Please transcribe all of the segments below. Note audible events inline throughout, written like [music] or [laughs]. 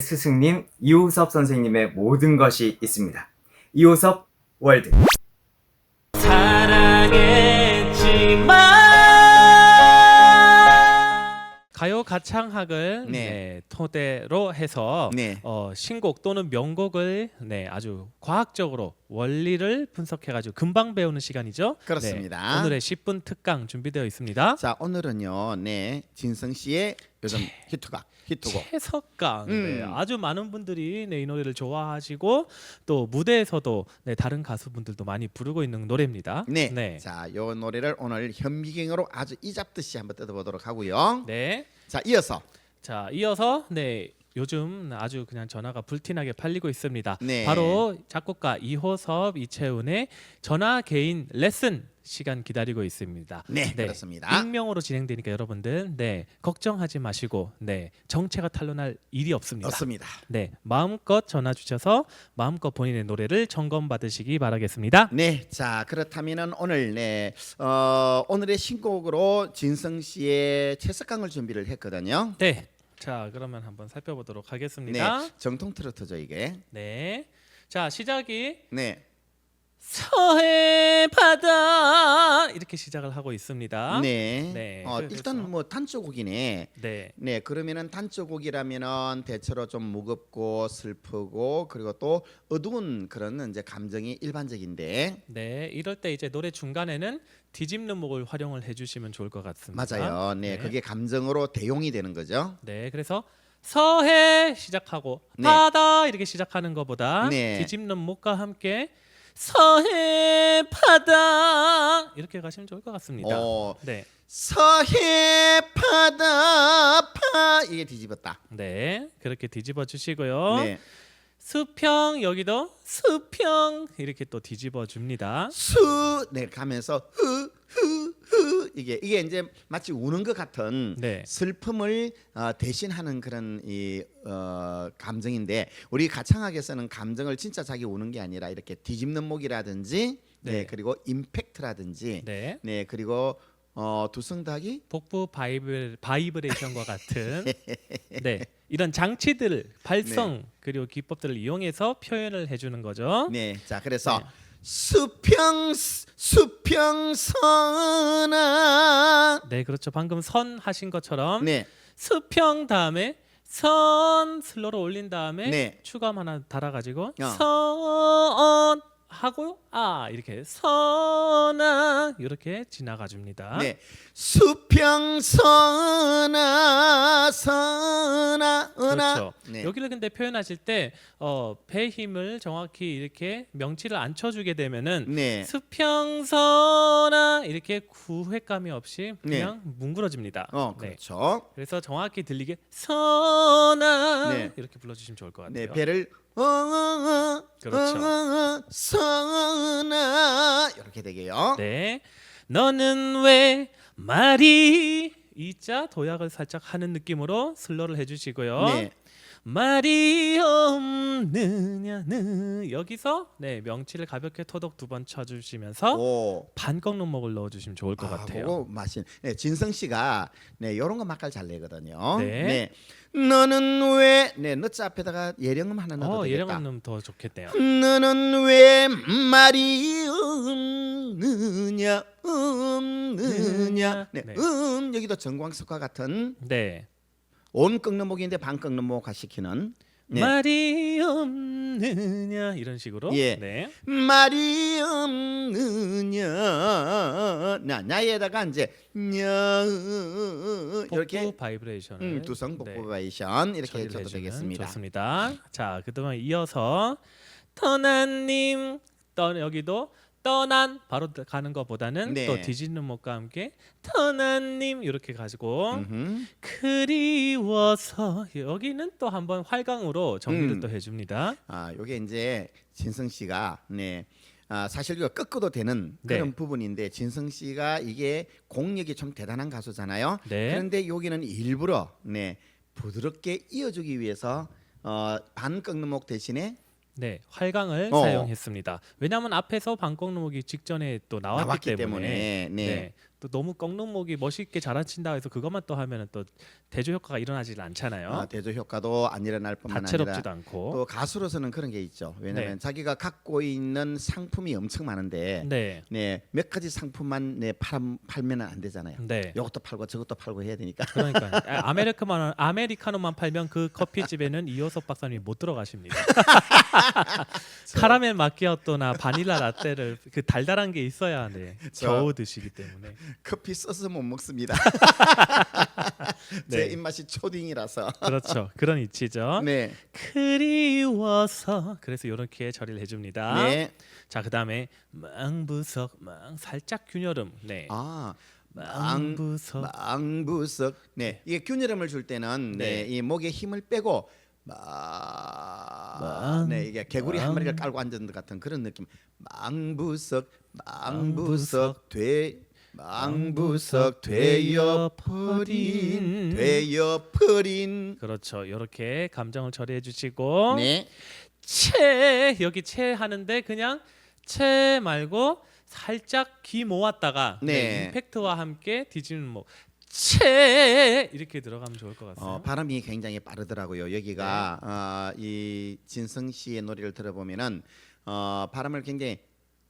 스승님 이호섭 선생님의 모든 것이 있습니다. 이호섭 월드. 가요 가창학을 네. 네, 토대로 해서 네. 어, 신곡 또는 명곡을 네, 아주 과학적으로 원리를 분석해가지고 금방 배우는 시간이죠. 그렇습니다. 네, 오늘의 10분 특강 준비되어 있습니다. 자 오늘은요, 네 진성 씨의 요즘 히트곡, 히트곡. 채석강 네, 음. 아주 많은 분들이 네, 이 노래를 좋아하시고 또 무대에서도 네, 다른 가수분들도 많이 부르고 있는 노래입니다. 네. 네. 자, 요 노래를 오늘 현미경으로 아주 이잡듯이 한번 뜯어보도록 하고요. 네. 자, 이어서 자 이어서 네 요즘 아주 그냥 전화가 불티나게 팔리고 있습니다. 네. 바로 작곡가 이호섭 이채훈의 전화 개인 레슨 시간 기다리고 있습니다. 네, 그렇습니다. 익명으로 진행되니까 여러분들 네 걱정하지 마시고 네 정체가 탄로날 일이 없습니다. 없습니다. 네 마음껏 전화 주셔서 마음껏 본인의 노래를 점검 받으시기 바라겠습니다. 네, 자 그렇다면은 오늘 네 어, 오늘의 신곡으로 진성 씨의 채석강을 준비를 했거든요. 네. 자 그러면 한번 살펴보도록 네, 하겠습니다. 정통 트로트죠 이게. 네. 자 시작이 네, 서해 바다 이렇게 시작을 하고 있습니다. 네. 네, 어, 그래서- 일단 뭐 단조곡이네. 네. 네, 그러면은 단조곡이라면은 대체로 좀 무겁고 슬프고 그리고 또 어두운 그런 이제 감정이 일반적인데 네, 이럴 때 이제 노래 중간에는 뒤집는 목을 활용을 해주시면 좋을 것 같습니다. 맞아요. 네, 네. 그게 감정으로 대용이 되는 거죠. 네, 그래서 서해 시작하고 네. 바다 이렇게 시작하는 것보다 네. 뒤집는 목과 함께 서해 바다 이렇게 가시면 좋을 것 같습니다. 어, 네, 서해 바다 파 이게 뒤집었다. 네, 그렇게 뒤집어 주시고요. 네, 수평 여기도 수평 이렇게 또 뒤집어 줍니다. 수, 네 가면서 흐흐흐 이게 이게 이제 마치 우는 것 같은 네. 슬픔을 어, 대신하는 그런 이 어, 감정인데 우리 가창학에서는 감정을 진짜 자기 우는 게 아니라 이렇게 뒤집는 목이라든지 네, 네. 그리고 임팩트라든지 네, 네. 그리고 어, 두성닭이 복부 바이블 바이브레이션과 같은 [laughs] 네 이런 장치들 발성 그리고 기법들을 이용해서 표현을 해주는 거죠. 네, 자 그래서 네. 수평 수평선아 네 그렇죠. 방금 선 하신 것처럼 네, 수평 다음에 선 슬로로 올린 다음에 네. 추감 하나 달아가지고 어. 선 하고 아 이렇게 선아 이렇게 지나가 줍니다. 네, 수평 선아 선아 은하 그렇죠. 네. 여기를 근데 표현하실 때 어, 배 힘을 정확히 이렇게 명치를 안 쳐주게 되면은 네. 수평 선아 이렇게 구획감이 없이 네. 그냥 뭉그러집니다. 어, 네. 그렇죠. 그래서 정확히 들리게 선아 네. 이렇게 불러주시면 좋을 것 네, 같아요. 배를 어어어 그렇죠. 어어어 선아 이렇게 되게요. 네. 너는 왜 말이 이자 도약을 살짝 하는 느낌으로 슬로를 해주시고요. 네. 말이 없느냐는 여기서 네 명치를 가볍게 토독 두 번 쳐주시면서 오. 반 꺾는 목을 넣어주시면 좋을 것 아, 같아요. 그거 맛있. 네, 진성 씨가 네 이런 거 맛깔 잘 내거든요. 네. 너는 왜 네, 너자 앞에다가 예령음 하나 넣어도 어 되겠다. 예령 없는 더 좋겠네요. 너는 왜 말이 없느냐 없느냐 네, 네. 음 여기도 정광석과 같은 네. 온 꺾는 목인데 반 꺾는 목화 시키는 네. 말이 없느냐 이런 식으로. 예. 네. 말이 없느냐 나 나에다가 이제 냐 이렇게 복부 바이브레이션을 음, 두성 네, 복부바이션 이렇게 처리를 해줘도 해주면 되겠습니다. 좋습니다. 자, 그동안 이어서 떠난님 떠 여기도 떠난 바로 가는 것보다는 네. 또 뒤집는 목과 함께 떠난님 이렇게 가지고 음흠. 그리워서 여기는 또 한번 활강으로 정리를 음. 또 해줍니다. 아, 요게 이제 진성 씨가 네. 아, 사실 이거 꺾어도 되는 네. 그런 부분인데 진성 씨가 이게 공력이 좀 대단한 가수잖아요. 네. 그런데 여기는 일부러 네 부드럽게 이어주기 위해서 어, 반 꺾는 목 대신에 네, 활강을 어. 사용했습니다. 왜냐하면 앞에서 방콕 노목이 직전에 또 나왔기, 나왔기 때문에, 때문에, 네. 또 너무 꺾는 목이 멋있게 잘하친다 해서 그것만 또 하면은 또 대조 효과가 일어나질 않잖아요. 아, 대조 효과도 안 일어날 뿐만 아니라 다채롭지도 않고. 또 가수로서는 그런 게 있죠. 왜냐하면 네. 자기가 갖고 있는 상품이 엄청 많은데 네. 네, 몇 가지 상품만 네, 팔, 팔면 안 되잖아요. 네. 이것도 팔고 저것도 팔고 해야 되니까. 그러니까 아메리카노만 아메리카노만 팔면 그 커피집에는 이호섭 박사님이 못 들어가십니다. [laughs] 카라멜 마키아토나 바닐라 라떼를 그 달달한 게 있어야 네, 저- 겨우 드시기 때문에. 커피 써서 못 먹습니다. [laughs] 네. 제 입맛이 초딩이라서. 그렇죠. 그런 이치죠. 네. 그리워서 그래서 이렇게 처리를 해줍니다. 네. 자 그다음에 망부석 망 살짝 균열음. 네. 아, 망부석. 망부석. 네. 이게 균열음을 줄 때는 네, 네. 이 목에 힘을 빼고 마... 망- 네, 이게 개구리 한 망- 마리가 깔고 앉은 것 같은 그런 느낌. 망부석, 망부석 망부석. 돼 망부석 망부석 되어 버린 되어 버린 그렇죠. 이렇게 감정을 처리해 주시고 네. 채 여기 채 하는데 그냥 채 말고 살짝 기 모았다가 네. 네. 임팩트와 함께 뒤지는 뭐채 이렇게 들어가면 좋을 것 같아요. 어, 발음이 굉장히 빠르더라고요. 여기가 어, 이 진성 씨의 노래를 들어보면은 어, 발음을 굉장히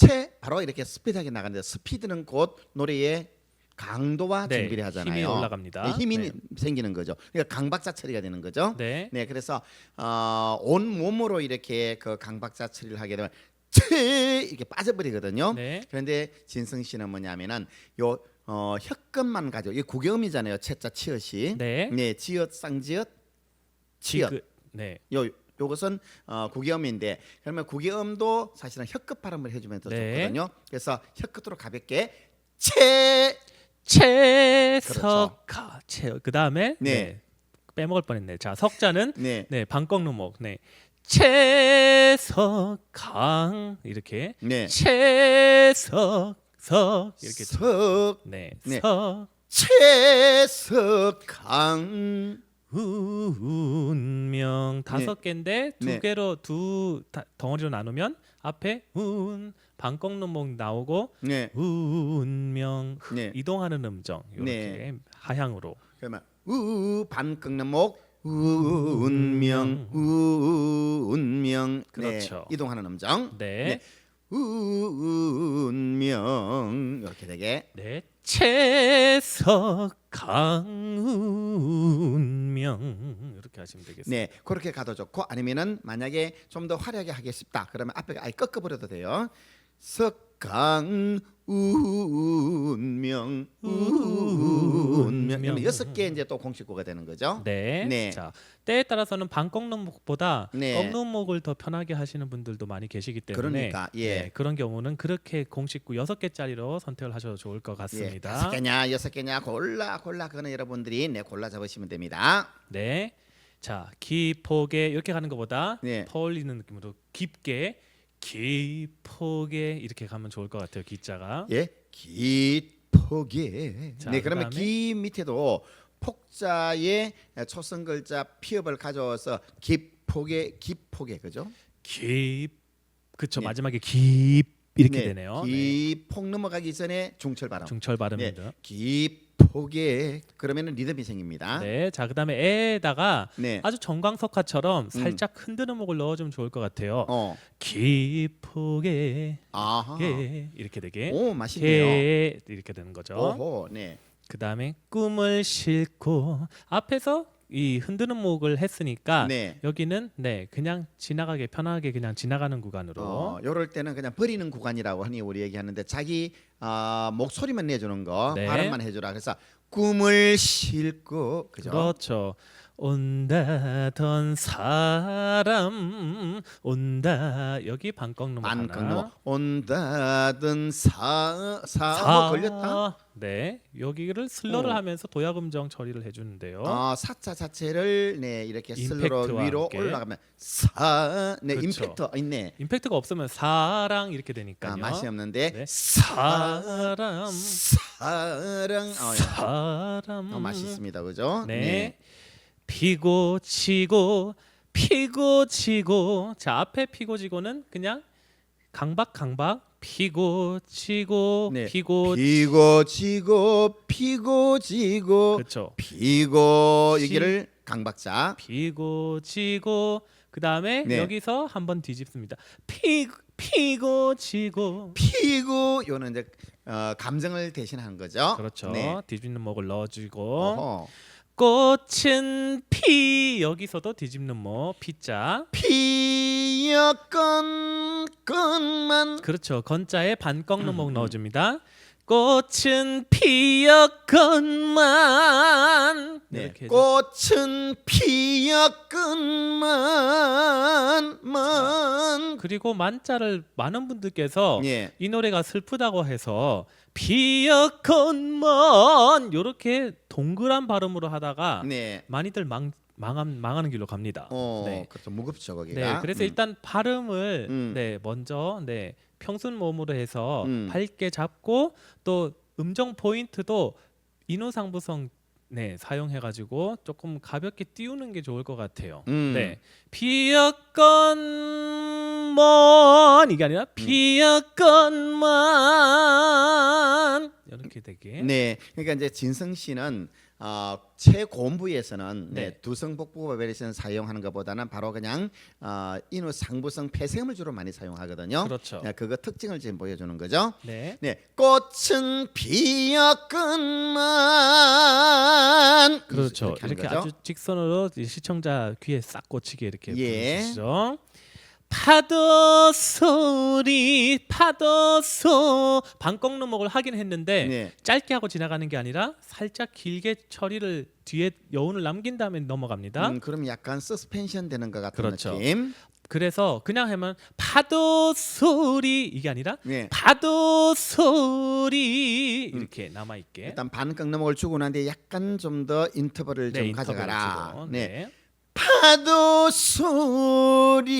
채 바로 이렇게 스피드하게 나가는데 스피드는 곧 노래의 강도와 네, 준비를 하잖아요. 힘이 올라갑니다. 네, 힘이 네. 생기는 거죠. 그러니까 강박자 처리가 되는 거죠. 네. 네, 그래서 어, 온 몸으로 이렇게 그 강박자 처리를 하게 되면 채 이렇게 빠져버리거든요. 네. 그런데 진성 씨는 뭐냐면은 요 어, 혀끝만 가지고 이 구경음이잖아요. 채자 치엇이. 네. 네, 지읒 쌍지읒 치읒. 지그 네. 요 요것은 어, 구경음인데 그러면 구경음도 사실은 혀끝 발음을 해주면 더 네. 좋거든요. 그래서 혀끝으로 가볍게 채. 채석가 채 그 다음에 네. 네. 빼먹을 뻔했네. 자, 석자는 [laughs] 네, 네, 반꺾는목. 네. 채석강 이렇게 네. 채석 석 이렇게 석 네. 네. 석 채석강. 운명. 다섯 개인데 두 네. 개로 두 다- 덩어리로 나누면 앞에 운 반 꺾는 목 나오고 네, 운명. 네. 이동하는 음정. 이렇게 네. 하향으로. 그러면 우반 꺾는 목 운명 운명. 그렇죠. 네, 이동하는 음정. 네. 운명. 이렇게 되게. 네, 채석 강 네 그렇게 가도 좋고 아니면은 만약에 좀 더 화려하게 하고 싶다 그러면 앞에 아예 꺾어 버려도 돼요 석강 운명 운명 그러면 여섯 개 이제 또 공식구가 되는 거죠 네. 네. 자, 때에 따라서는 반꺾는 목보다 네. 꺾는 목을 더 편하게 하시는 분들도 많이 계시기 때문에 그러니까, 예. 네, 그런 경우는 그렇게 공식구 여섯 개짜리로 선택을 하셔도 좋을 것 예, 같습니다. 다섯 개냐 여섯 개냐 골라 골라 그거는 여러분들이 네 골라 잡으시면 됩니다 네. 자, 기폭에 이렇게 가는 것보다 네. 퍼올리는 느낌으로 깊게 기폭에 이렇게 가면 좋을 것 같아요. 기자가. 예 기폭에 자, 네 그러면 그다음에? 기 밑에도 폭자의 초성 글자 피업을 가져와서 기폭에 기폭에 그죠 깊 그쵸 네. 마지막에 깊 이렇게 네, 되네요. 네. 기폭 넘어가기 전에 중철 발음 중철 네, 발음입니다. 기폭 에 그러면은 리듬이 생깁니다 네. 자 그다음에 에에다가 네. 아주 정광석화처럼 살짝 흔드는 목을 넣어주면 좋을 것 같아요. 어 깊게 아하 게 이렇게 되게 오 맛있네요 게 이렇게 되는 거죠. 오호 네 그다음에 꿈을 싣고 앞에서 이 흔드는 목을 했으니까 네. 여기는 네 그냥 지나가게 편하게 그냥 지나가는 구간으로 어, 요럴 때는 그냥 버리는 구간이라고 하니 우리 얘기하는데 자기 아, 목소리만 내주는 거 네. 발음만 해주라 그래서 꿈을 싣고 그죠 그렇죠. 온다던 사람 온다 여기 반꺾는 안 하나. 끊고 온다든 사 사뭐 걸렸다 네 여기를 슬러를 어. 하면서 도약음정 처리를 해주는데요. 아 사자 자체를 네 이렇게 임팩트와 위로 함께. 올라가면 사네 그렇죠. 임팩트 있네 임팩트가 없으면 사랑 이렇게 되니까요. 아, 맛이 없는데 네. 사 사람 사랑 어, 예. 사람 어, 맛있습니다 그죠 네. 피고 치고 피고 치고 자 앞에 피고 지고는 그냥 강박 강박 피고 치고 네. 피고 피고 지고 피고 지고 그렇죠. 피고 치- 여기를 강박자. 피고 치고 그 다음에 네. 여기서 한번 뒤집습니다. 피 피고 치고 피고 요는 이제 어, 감정을 대신하는 거죠. 그렇죠. 네. 뒤집는 목을 넣어주고 어허. 꽃은 피 여기서도 뒤집는 목 피자 피었건 건만 그렇죠. 건자에 반 꺾는 음, 목 넣어줍니다. 꽃은 피었건만 네. 이렇게 해서 꽃은 피었건만 만 그리고 만자를 많은 분들께서 예. 이 노래가 슬프다고 해서 피었건만 이렇게 동그란 발음으로 하다가 네. 많이들 망 망한, 망하는 길로 갑니다. 어, 네. 그렇죠. 무겁죠, 네, 거기가. 그래서 음. 일단 발음을 음. 네 먼저 네 평순 모음으로 해서 음. 밝게 잡고 또 음정 포인트도 인호상부성 네 사용해가지고 조금 가볍게 띄우는 게 좋을 것 같아요. 음. 네 피었건만 이게 아니라 피었건만 이렇게 되게 네. 그러니까 이제 진성 씨는 어, 최고음부에서는 네. 네. 두성복부 바벨에서는 사용하는 것보다는 바로 그냥 어, 인후 상부성 폐쇄음을 주로 많이 사용하거든요. 그렇죠. 네, 그거 특징을 지금 보여주는 거죠. 네 네, 꽃은 피었건만 그렇죠. 이렇게 거죠. 아주 직선으로 이 시청자 귀에 싹 꽂히게 이렇게 예. 부르시죠. 파도 소리 파도 소 반 꺾는 목을 하긴 했는데 네. 짧게 하고 지나가는 게 아니라 살짝 길게 처리를 뒤에 여운을 남긴 다음에 넘어갑니다. 음, 그럼 약간 서스펜션 되는 것 같은 그렇죠. 느낌. 그래서 그냥 하면 파도 소리 이게 아니라 네. 파도 소리 이렇게 남아 있게 일단 반 꺾는 목을 주고 난데 약간 좀 더 인터벌을 좀 인터벌을 가져가라. 주고, 네. 네. 파도 소리.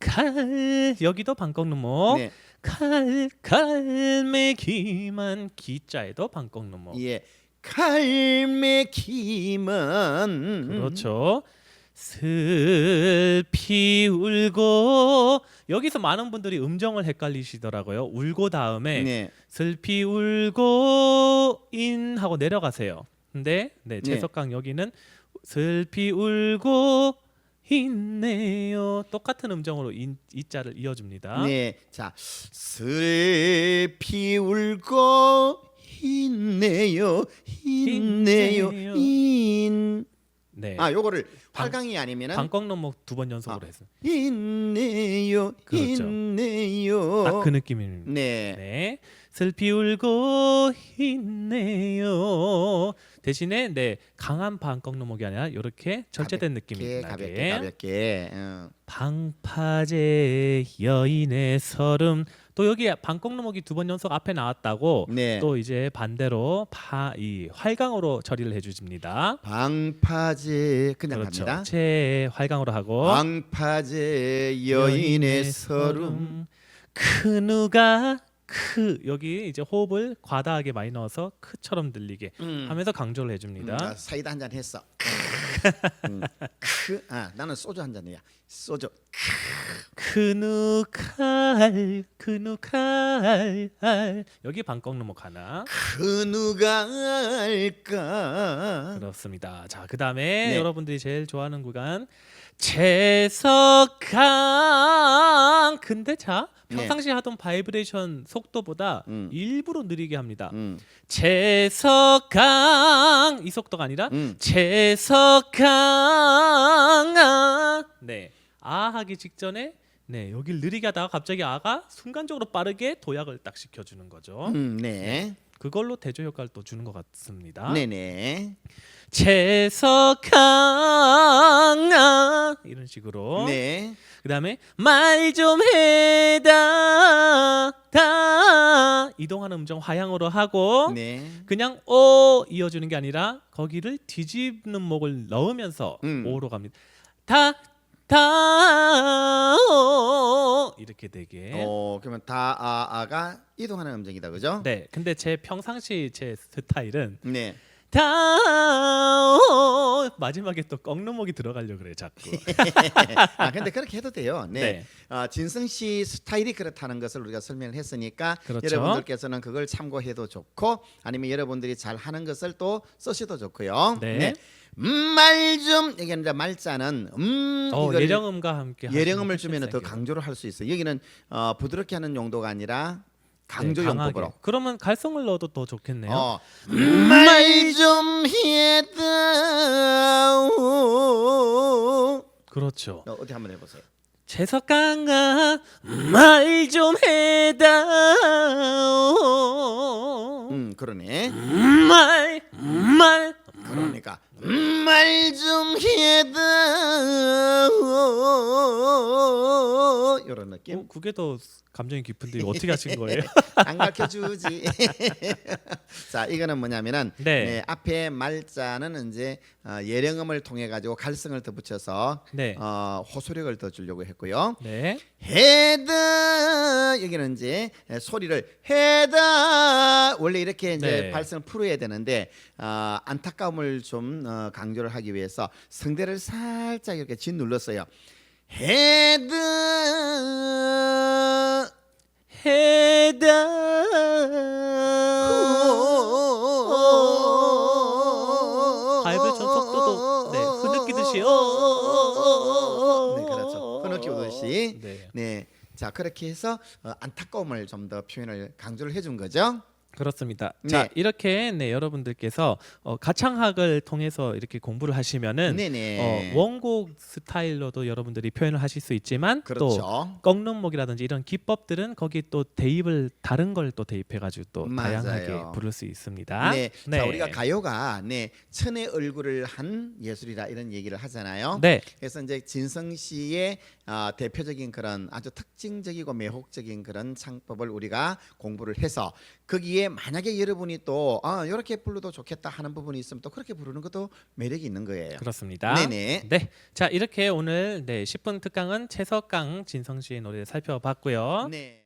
칼 여기도 반꺾는목 네. 칼 칼매기만 기자에도 반꺾는목 예. 갈매기만. 그렇죠 슬피 울고 여기서 많은 분들이 음정을 헷갈리시더라고요 울고 다음에 네. 슬피 울고 인 하고 내려가세요 근데 네 네. 재석강 여기는 슬피 울고 있네요 똑같은 음정으로 인, 이 자를 이어줍니다 네. 자, 슬피 울고 있네요. 있네요. 있네요. 인. 네. 아, 요거를 방- 활강이 아니면은 반꺾는목 두 번 연속으로 아. 해서 있네요. 그렇죠. 있네요. 딱 그 느낌입니다. 네. 네. 슬피 울고 있네요. 대신에 네 강한 반꺾는목이 아니라 이렇게 절제된 느낌이 가볍게 나게. 가볍게 가볍게. 어. 방파제 여인의 설음 또 여기 반꺾는목이 두번 연속 앞에 나왔다고 네. 또 이제 반대로 파 이 활강으로 처리를 해주십니다. 방파제 그냥 그렇죠. 갑니다. 제 활강으로 하고 방파제 여인의 서름 그 누가 크 여기 이제 호흡을 과다하게 많이 넣어서 크처럼 들리게 음. 하면서 강조를 음, 해줍니다. 아, 사이다 한 잔 했어. [laughs] 음, 크, 아 나는 소주 한 잔이야. 소주. 그 누칼 그 누칼 여기 반꺾는목 하나 그 누가 알까? 그렇습니다. 자 그 다음에 네. 여러분들이 제일 좋아하는 구간 채석강 근데 자 네. 평상시 하던 바이브레이션 속도보다 음. 일부러 느리게 합니다. 음, 채석강 이 속도가 아니라 음. 채석강 네. 아 하기 직전에 네, 여길 느리게 하다가 갑자기 아가 순간적으로 빠르게 도약을 딱 시켜 주는 거죠. 음, 네. 그걸로 대조 효과를 또 주는 것 같습니다. 네네. 채석강 이런 식으로 네. 그다음에 말 좀 해다 다 이동하는 음정 화양으로 하고 네. 그냥 오 이어주는 게 아니라 거기를 뒤집는 목을 넣으면서 음. 오로 갑니다. 다 다, 오 이렇게 되게. 어 그러면 다아아가 이동하는 음정이다, 그죠? 네. 근데 제 평상시 제 스타일은 네. 다운 마지막에 또 꺾는목이 들어가려 그래 자꾸. [laughs] 아 근데 그렇게 해도 돼요. 네. 네. 어, 진성 씨 스타일이 그렇다는 것을 우리가 설명을 했으니까 그렇죠. 여러분들께서는 그걸 참고해도 좋고 아니면 여러분들이 잘 하는 것을 또 쓰셔도 좋고요. 네. 말좀 여기는 이제 말자는 음 어, 예령음과 함께 예령음을 주면 더 강조를 할 수 있어요. 여기는 어, 부드럽게 하는 용도가 아니라 강조 네, 강하게. 용법으로. 그러면 갈성을 넣어도 더 좋겠네요. 어, 말좀 해다오. 그렇죠. 어, 어디 한번 해보세요. 재석강아 말 좀 해다오. 음 그러네. 말, 말. 그러니까 말 좀 해다오. 이런 느낌. 어, 그게 더 감정이 깊은데 어떻게 하신 거예요? [laughs] 안 가르쳐 주지. [laughs] 자, 이거는 뭐냐면은 네. 네, 앞에 말자는 이제 어, 예령음을 통해 가지고 갈성을 더 붙여서 네. 어, 호소력을 더 주려고 했고요. 네. 헤드 여기는 이제 소리를 헤다 원래 이렇게 이제 네. 발성을 풀어야 되는데 어, 안타까움을 좀 어, 강조를 하기 위해서 성대를 살짝 이렇게 짓눌렀어요. 헤드 바이브레이션 속도도 네, 흐느끼듯이 어, 네, 그렇죠. 흐느끼 오듯이. 네. 네. 자, 그렇게 해서 어, 안타까움을 좀 더 표현을 강조를 해준 거죠. 그렇습니다. 네. 자 이렇게 네 여러분들께서 어, 가창학을 통해서 이렇게 공부를 하시면은 네네. 어, 원곡 스타일로도 여러분들이 표현을 하실 수 있지만 또 그렇죠. 꺾는목이라든지 이런 기법들은 거기 또 대입을 다른 걸 또 대입해가지고 또 맞아요. 다양하게 부를 수 있습니다. 네. 자, 우리가 가요가 네, 천의 얼굴을 한 예술이다 이런 얘기를 하잖아요. 네, 그래서 이제 진성 씨의 어, 대표적인 그런 아주 특징적이고 매혹적인 그런 창법을 우리가 공부를 해서 거기에 만약에 여러분이 또 아, 이렇게 불러도 좋겠다 하는 부분이 있으면 또 그렇게 부르는 것도 매력이 있는 거예요. 그렇습니다. 네네. 네, 자 이렇게 오늘 네 10분 특강은 최석강 진성 씨의 노래를 살펴봤고요. 네.